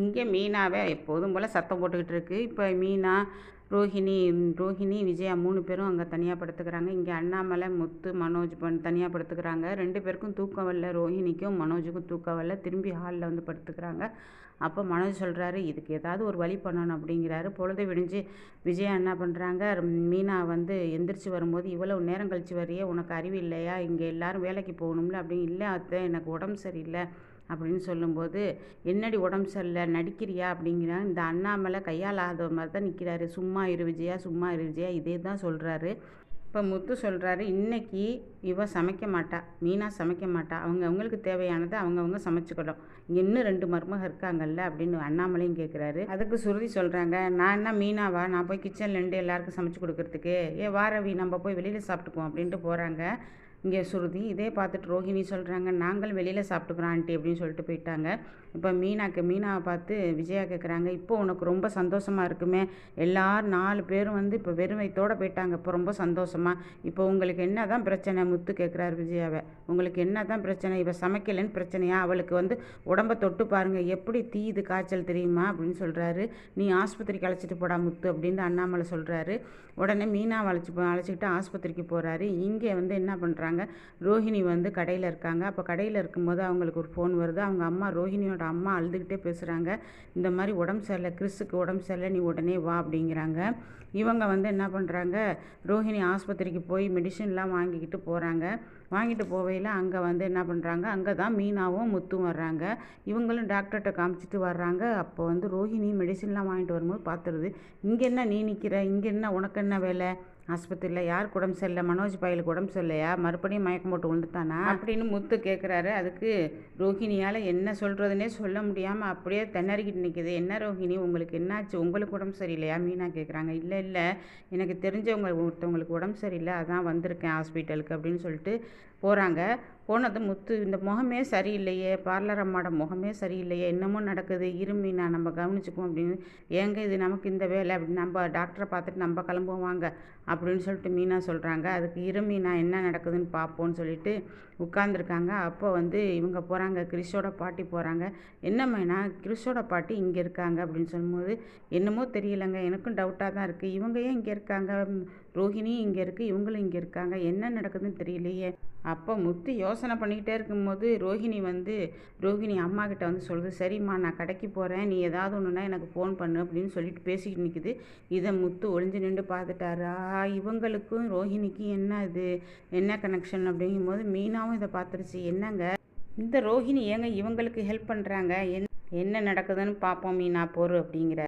இங்கே மீனாவே எப்போதும் போல் சத்தம் போட்டுக்கிட்டு இருக்குது இப்போ மீனா ரோஹிணி ரோஹிணி விஜயா மூணு பேரும் அங்கே தனியாக படுத்துக்கிறாங்க. இங்கே அண்ணாமலை முத்து மனோஜ் பண் தனியாக படுத்துக்கிறாங்க. ரெண்டு பேருக்கும் தூக்கம் வரல. ரோஹிணிக்கும் மனோஜுக்கும் தூக்கம் வரல. திரும்பி ஹாலில் வந்து படுத்துக்கிறாங்க. அப்போ மனோஜ் சொல்கிறாரு இதுக்கு ஏதாவது ஒரு வழி பண்ணணும் அப்படிங்கிறாரு. பொழுது விடிஞ்சு விஜயா என்ன பண்ணுறாங்க மீனா வந்து எந்திரிச்சு வரும்போது இவ்வளவு நேரம் கழிச்சு வரையே உனக்கு அறிவு இல்லையா? இங்கே எல்லோரும் வேலைக்கு போகணும்ல? அப்படின்னு இல்லை அத்தை எனக்கு உடம்பு சரியில்லை. அப்படின்னு சொல்லும்போது என்னடி உடம்பு சரியில்லை? நடிக்கிறியா? அப்படிங்கிறாங்க இந்த அண்ணாமலை கையால் ஆகாத மாதிரி தான் நிற்கிறாரு சும்மா இரு விஜயா சும்மா இரு விஜயா. இதே தான் சொல்கிறாரு இப்போ முத்து சொல்கிறாரு இன்னைக்கு இவ சமைக்க மாட்டா. மீனா சமைக்க மாட்டா. அவங்க அவங்களுக்கு தேவையானதை அவங்கவுங்க சமைச்சுக்கணும். இன்னும் ரெண்டு மருமக இருக்காங்கல்ல? அப்படின்னு அண்ணாமலையும் கேட்குறாரு அதுக்கு சுருதி சொல்கிறாங்க நான் என்ன மீனாவா? நான் போய் கிச்சன்லேருந்து எல்லாருக்கும் சமைச்சு கொடுக்குறதுக்கு. ஏ வாரவி நம்ம போய் வெளியில் சாப்பிட்டுக்குவோம். அப்படின்ட்டு போகிறாங்க இங்கே சுருதி இதே பார்த்துட்டு ரோஹிணி சொல்கிறாங்க நாங்கள் வெளியில் சாப்பிட்டுக்கிறோம் ஆண்டி அப்படின்னு சொல்லிட்டு போயிட்டாங்க. இப்போ மீனாக்கு மீனாவை பார்த்து விஜயா கேட்குறாங்க இப்போ உனக்கு ரொம்ப சந்தோஷமாக இருக்குமே. எல்லாரும் நாலு பேரும் வந்து இப்போ வெறுமைத்தோடு போயிட்டாங்க இப்போ ரொம்ப சந்தோஷமாக இப்போ உங்களுக்கு என்ன தான் பிரச்சனை? முத்து கேட்குறாரு விஜயாவை. உங்களுக்கு என்ன தான் பிரச்சனை? இவள் சமைக்கலைன்னு பிரச்சனையா? அவளுக்கு வந்து உடம்பை தொட்டு பாருங்கள் எப்படி தீயுது காய்ச்சல் தெரியுமா? அப்படின்னு சொல்கிறாரு நீ ஆஸ்பத்திரிக்கு அழைச்சிட்டு போடா முத்து அப்படின்னு அண்ணாமலை சொல்கிறாரு உடனே மீனாவை அழைச்சி அழைச்சிக்கிட்டு ஆஸ்பத்திரிக்கு போகிறாரு இங்கே வந்து என்ன பண்ணுறாங்க ரோஹிணி வந்து கடையில் இருக்காங்க. அப்போ கடையில் இருக்கும்போது அவங்களுக்கு ஒரு ஃபோன் வருது. அவங்க அம்மா ரோஹிணியோட அம்மா அழுதுகிட்டே பேசுகிறாங்க இந்த மாதிரி உடம்பு சரியில்லை கிறிஸுக்கு உடம்பு சரியில்லை நீ உடனே வா அப்படிங்கிறாங்க. இவங்க வந்து என்ன பண்ணுறாங்க ரோஹிணி ஆஸ்பத்திரிக்கு போய் மெடிசன்லாம் வாங்கிக்கிட்டு போகிறாங்க வாங்கிட்டு போவையில் அங்கே வந்து என்ன பண்ணுறாங்க அங்கே தான் மீனாவும் முத்தும் வர்றாங்க. இவங்களும் டாக்டர்கிட்ட காமிச்சிட்டு வர்றாங்க. அப்போ வந்து ரோஹிணி மெடிசன்லாம் வாங்கிட்டு வரும்போது பார்த்துருது. இங்கே என்ன நீ நிற்கிற இங்கே என்ன? உனக்கு என்ன வேலை? ஆஸ்பத்திரியில் யாருக்கு உடம்பு சரியில்லை மனோஜ் பயலுக்கு உடம்பு சரியில்லையா மறுபடியும் மயக்கம் போட்டு விழுந்துட்டானா அப்படின்னு முத்து கேட்குறாரு அதுக்கு ரோஹிணியால் என்ன சொல்கிறதுனே சொல்ல முடியாமல் அப்படியே திணறிக்கிட்டு நிற்கிது என்ன ரோஹிணி உங்களுக்கு என்னாச்சு? உங்களுக்கு உடம்பு சரியில்லையா? மீனா கேட்குறாங்க இல்லை இல்லை. எனக்கு தெரிஞ்சவங்க ஒருத்தவங்களுக்கு உடம்பு சரியில்லை. அதான் வந்திருக்கேன் ஹாஸ்பிட்டலுக்கு அப்படின்னு சொல்லிட்டு போகிறாங்க போனது முத்து இந்த முகமே சரியில்லையே பார்லர் அம்மாவோட முகமே சரியில்லையே என்னமோ நடக்குது இருமீனா நம்ம கவனிச்சுக்குவோம் அப்படின்னு. ஏங்க இது நமக்கு இந்த வேலை அப்படின்னு நம்ம டாக்டரை பார்த்துட்டு நம்ம கிளம்புவோம் வாங்க அப்படின்னு சொல்லிட்டு மீனா சொல்கிறாங்க அதுக்கு இருமீனா என்ன நடக்குதுன்னு பார்ப்போம்னு சொல்லிட்டு உட்காந்துருக்காங்க அப்போ வந்து இவங்க போகிறாங்க கிறிஸோட பாட்டி போகிறாங்க என்னம்மைனா கிறிஸோட பாட்டி இங்கே இருக்காங்க அப்படின்னு சொல்லும்போது என்னமோ தெரியலங்க எனக்கும் டவுட்டாக தான் இருக்குது இவங்க ஏன் இங்கே இருக்காங்க? ரோஹிணியும் இங்கே இருக்குது இவங்களும் இங்கே இருக்காங்க என்ன நடக்குதுன்னு தெரியலையே. அப்போ முத்து யோசனை பண்ணிக்கிட்டே இருக்கும்போது ரோஹிணி வந்து ரோஹிணி அம்மா கிட்ட வந்து சொல்லுது சரிம்மா நான் கடைக்கு போகிறேன் நீ ஏதாவது ஒன்றுனா எனக்கு ஃபோன் பண்ணு அப்படின்னு சொல்லிட்டு பேசிக்கிட்டு நிற்குது இதை முத்து ஒளிஞ்சு நின்று பார்த்துட்டாரா. இவங்களுக்கும் ரோஹிணிக்கும் என்ன இது? என்ன கனெக்ஷன் அப்படிங்கும்போது மீனாவும் இதை பார்த்துருச்சு. என்னங்க? இந்த ரோஹிணி ஏங்க இவங்களுக்கு ஹெல்ப் பண்ணுறாங்க என்ன என்ன நடக்குதுன்னு பார்ப்போம் மீனா போரு அப்படிங்கிற